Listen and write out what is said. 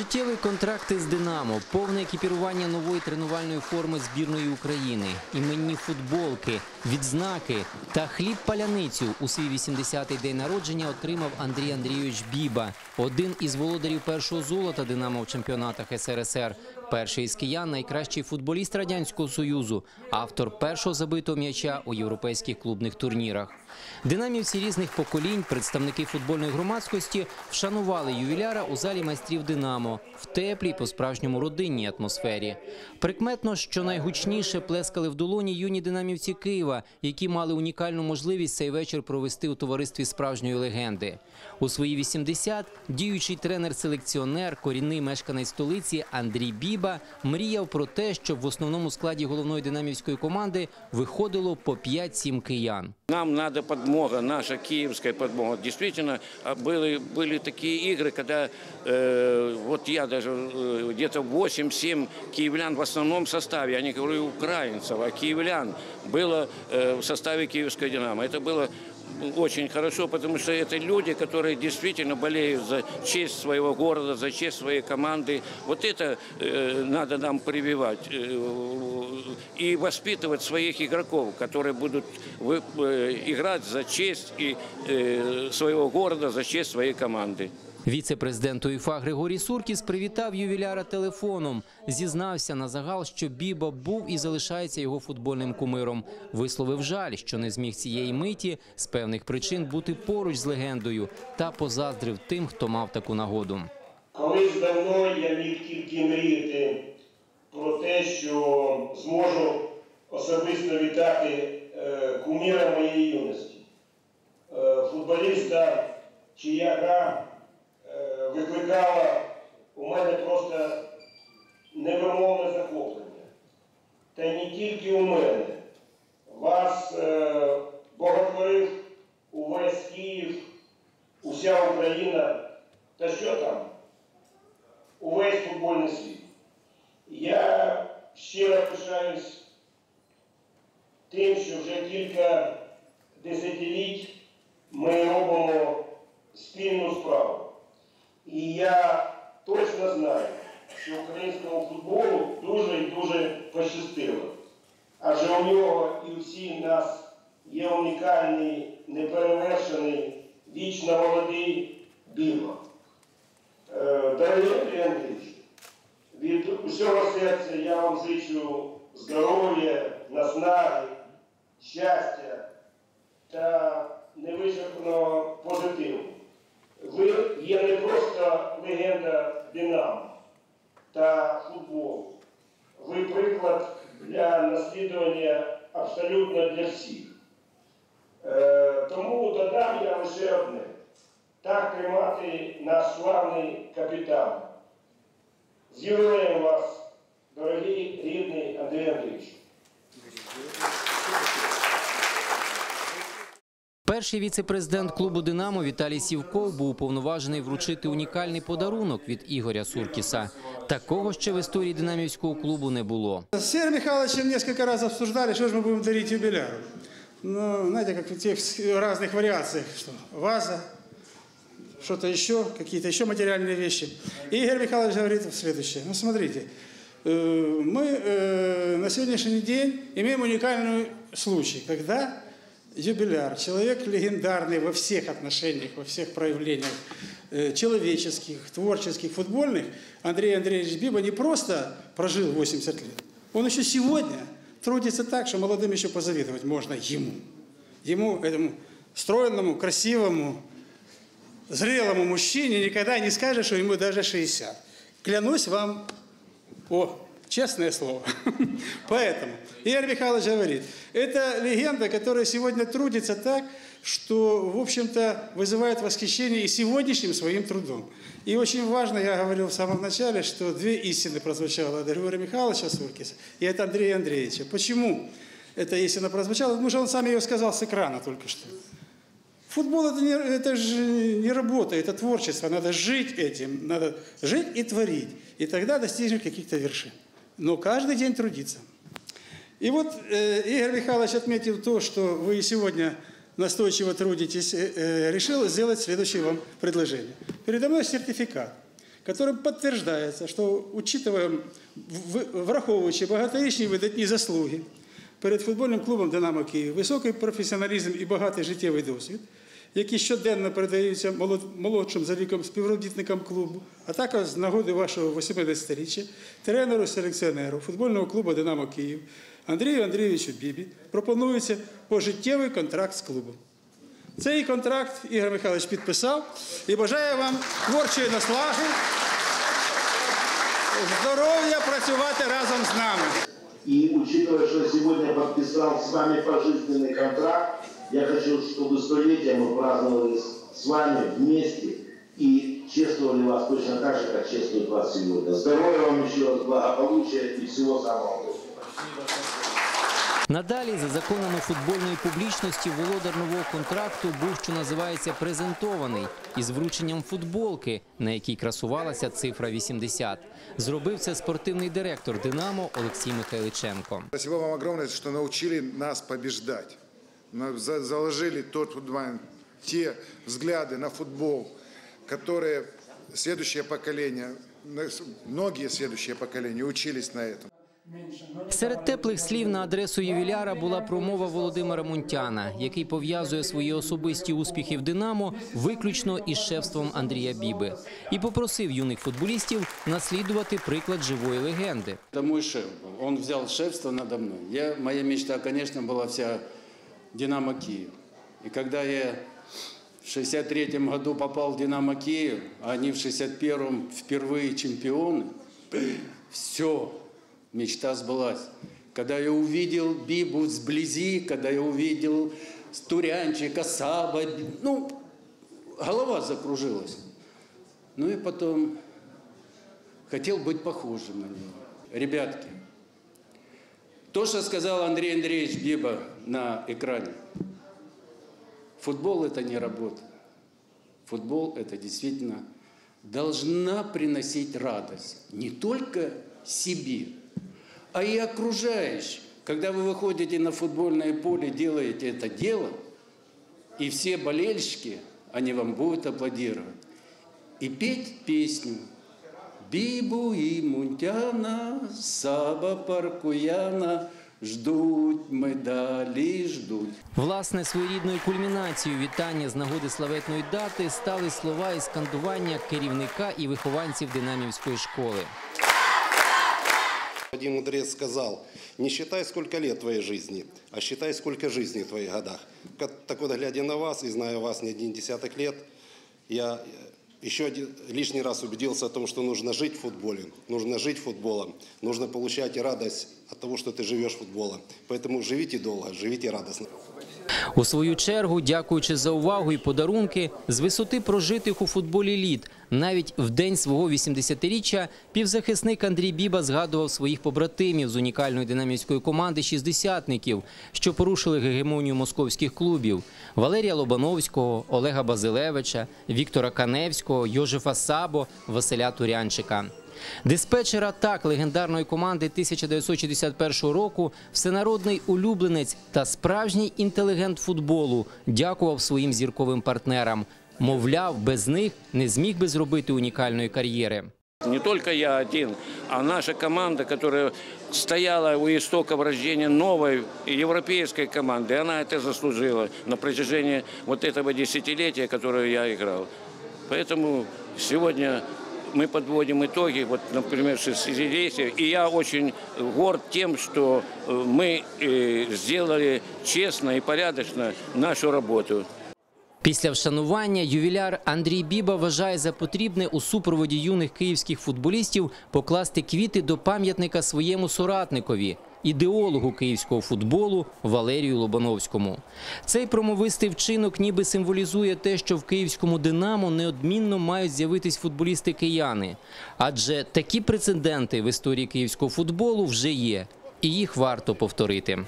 Пожиттєвий контракт із Динамо, повне екіпірування нової тренувальної форми збірної України, іменні футболки, відзнаки та хліб паляницю у свій 80-й день народження отримав Андрій Андрійович Біба, один із володарів першого золота Динамо в чемпіонатах СРСР. Перший із киян найкращий футболіст радянського союзу, автор першого забитого м'яча у європейських клубних турнірах. Динамівці різних поколінь, представники футбольної громадськості, вшанували ювіляра у залі майстрів Динамо в теплій, по-справжньому родинній атмосфері. Прикметно, що найгучніше плескали в долоні юні динамівці Києва, які мали унікальну можливість цей вечір провести у товаристві справжньої легенди. У свої 80 діючий тренер-селекціонер, корінний мешканець столиці Андрій Біба мріяв про те, щоб в основному складі головної динамівської команди виходило по 5-7 киян. Нам надо подмога, наша киевская подмога. Действительно, а, были, были такие игры, когда э, вот я даже э, где-то 8-7 киевлян в основном составе, я не говорю украинцев, а киевлян было э, в составе киевской «Динамо». Это было очень хорошо, потому что это люди, которые действительно болеют за честь своего города, за честь своей команды. Вот это э, надо нам прививать э, и воспитывать своих игроков, которые будут вы- э, играть за честь и, э, своего города, за честь своей команды. Віце-президент УЄФА Григорій Суркіс привітав ювіляра телефоном. Зізнався на загал, що Біба був і залишається його футбольним кумиром. Висловив жаль, що не зміг цієї миті з певних причин бути поруч з легендою та позаздрив тим, хто мав таку нагоду. Колись давно я міг тільки мріяти про те, що зможу особисто вітати е, куміра моєї юності, Е, футболіста, чия гра е, у мене просто невимовне захоплення. Та не тільки у мене. Вас е, боготворив увесь Київ, уся Україна. Та що там? увесь футбольний світ. Я щиро пишаюсь тим, що вже кілька десятиліть ми робимо спільну справу. І я точно знаю, що українському футболу дуже і дуже пощастило. Адже у нього і всіх нас є унікальний, неперевершений, вічно молодий Біла. Е, Андрій Андрійович, від усього серця я вам зичу здоров'я, наснаги, щастя та невичерпного позитиву. Ви є не просто легенда Динамо та футболу. Ви приклад для наслідування абсолютно для всіх. Е, тому додам я лише одне так тримати наш славний капітан. З вас, дорогий рідний Андрій Андрійович. Перший віце-президент клубу Динамо Віталій Сівков був уповноважений вручити унікальний подарунок від Ігоря Суркіса. Такого ще в історії динамівського клубу не було. С Сергеем Михайловичем несколько раз обсуждали, что же мы будем дарить юбиляру. Ну, знаете, как в тех разных вариациях, что ваза, что-то еще, какие-то еще материальные вещи. И Игорь Михайлович говорит следующее. Ну, смотрите, э, мы э, на сегодняшний день имеем уникальный случай, когда Юбиляр, человек легендарный во всех отношениях, во всех проявлениях э, человеческих, творческих, футбольных, Андрей Андреевич Биба не просто прожил 80 лет, он еще сегодня трудится так, что молодым еще позавидовать можно ему. Ему, этому стройному, красивому, зрелому мужчине никогда не скажешь, что ему даже 60. Клянусь вам, о, честное слово. Поэтому Игорь Михайлович говорит, это легенда, которая сегодня трудится так, что, в общем-то, вызывает восхищение и сегодняшним своим трудом. И очень важно, я говорил в самом начале, что две истины прозвучало от Григория Михайловича Суркиса и от Андрея Андреевича. Почему эта истина прозвучала? Потому что он сам ее сказал с экрана только что. Футбол это, не, это же не работа, это творчество. Надо жить этим, надо жить и творить. И тогда достигнешь каких-то вершин Но каждый день трудиться. И вот э, Игорь Михайлович отметил то, что вы сегодня настойчиво трудитесь, э, э, решил сделать следующее вам предложение. Передо мной сертификат, которым подтверждается, что, учитывая, в- враховуючи багаторічні видатні заслуги перед футбольним клубом «Динамо Київ», високий професіоналізм і багатий життєвий досвід, які щоденно передаються молод- молодшим за віком співробітникам клубу, а також з нагоди вашого 80-річчя, тренеру-селекціонеру футбольного клубу «Динамо Київ» Андрію Андрійовичу Бібі пропонується пожиттєвий контракт з клубом. Цей контракт Ігор Михайлович підписав і бажає вам творчої наслаги, здоров'я працювати разом з нами. И учитывая, что я сегодня подписал с вами пожизненный контракт, я хочу, чтобы столетие мы праздновали с- вами вместе и чествовали вас точно так же, как чествуют вас сегодня. Здоровья вам еще раз, благополучия и всего самого доброго. Надалі, за законами футбольної публічності, володар нового контракту був, що називається, презентований із врученням футболки, на якій красувалася цифра 80. Зробив це спортивний директор «Динамо» Олексій Михайличенко. Спасибо вам огромное, что научили нас побеждать На- за- Заложили тот, футбол, те взгляды на футбол, которые следующее поколение, многие следующие поколения учились на этом. Серед теплих слів на адресу ювіляра була промова Володимира Мунтяна, який пов'язує свої особисті успіхи в «Динамо» виключно із шефством Андрія Біби, і попросив юних футболістів наслідувати приклад живої легенди. Это мой шеф был. Он взял шефство надо мной. Я, моя мечта, конечно, была вся «Динамо Киев». И когда я в 63 году попал в «Динамо Киев», а они в 61-м впервые чемпионы, все, мечта сбылась. Когда я увидел Бибу сблизи, когда я увидел Турянчика, Саба, ну, голова закружилась. Ну и потом хотел быть похожим на него. Ребятки, то, что сказал Андрей Андреевич Биба на экране, футбол – это не работа. Футбол – это действительно должна приносить радость не только себе, а и окружающим. Когда вы выходите на футбольное поле, делаете это дело, и все болельщики, они вам будут аплодировать. И петь песню Бибу і Мунтяна, Саба Паркуяна, ждуть медалі, ждуть. Власне, своєрідною кульмінацією вітання з нагоди славетної дати стали слова і скандування керівника і вихованців Динамівської школи. Один мудрец сказал, не считай, сколько лет твоей жизни, а считай, сколько жизней в твоих годах. Так вот, глядя на вас и зная вас не один десяток лет, я еще один, лишний раз убедился о том, что нужно жить в футболе, нужно жить футболом, нужно получать радость от того, что ты живешь футболом. Поэтому живите долго, живите радостно. У свою чергу, дякуючи за увагу і подарунки, з висоти прожитих у футболі літ, навіть в день свого 80-річчя, півзахисник Андрій Біба згадував своїх побратимів з унікальної динамівської команди «шістдесятників», що порушили гегемонію московських клубів – Валерія Лобановського, Олега Базилевича, Віктора Каневського, Йожефа Сабо, Василя Турянчика. Диспетчер атак легендарної команди 1961 року, всенародний улюбленець та справжній інтелігент футболу дякував своїм зірковим партнерам. Мовляв, без них не зміг би зробити унікальної кар'єри. Не только я один, а наша команда, которая стояла у истоков рождения новой европейской команды, она это заслужила на протяжении вот этого десятилетия, которое я играл. Поэтому сегодня мы подводим итоги, вот, например, 60-летия, и я очень горд тем, что э, мы э, сделали честно и порядочно нашу работу. Після вшанування ювіляр Андрій Біба вважає за потрібне у супроводі юних київських футболістів покласти квіти до пам'ятника своєму соратникові, ідеологу київського футболу Валерію Лобановському. Цей промовистий вчинок ніби символізує те, що в київському Динамо неодмінно мають з'явитись футболісти-кияни. Адже такі прецеденти в історії київського футболу вже є, і їх варто повторити.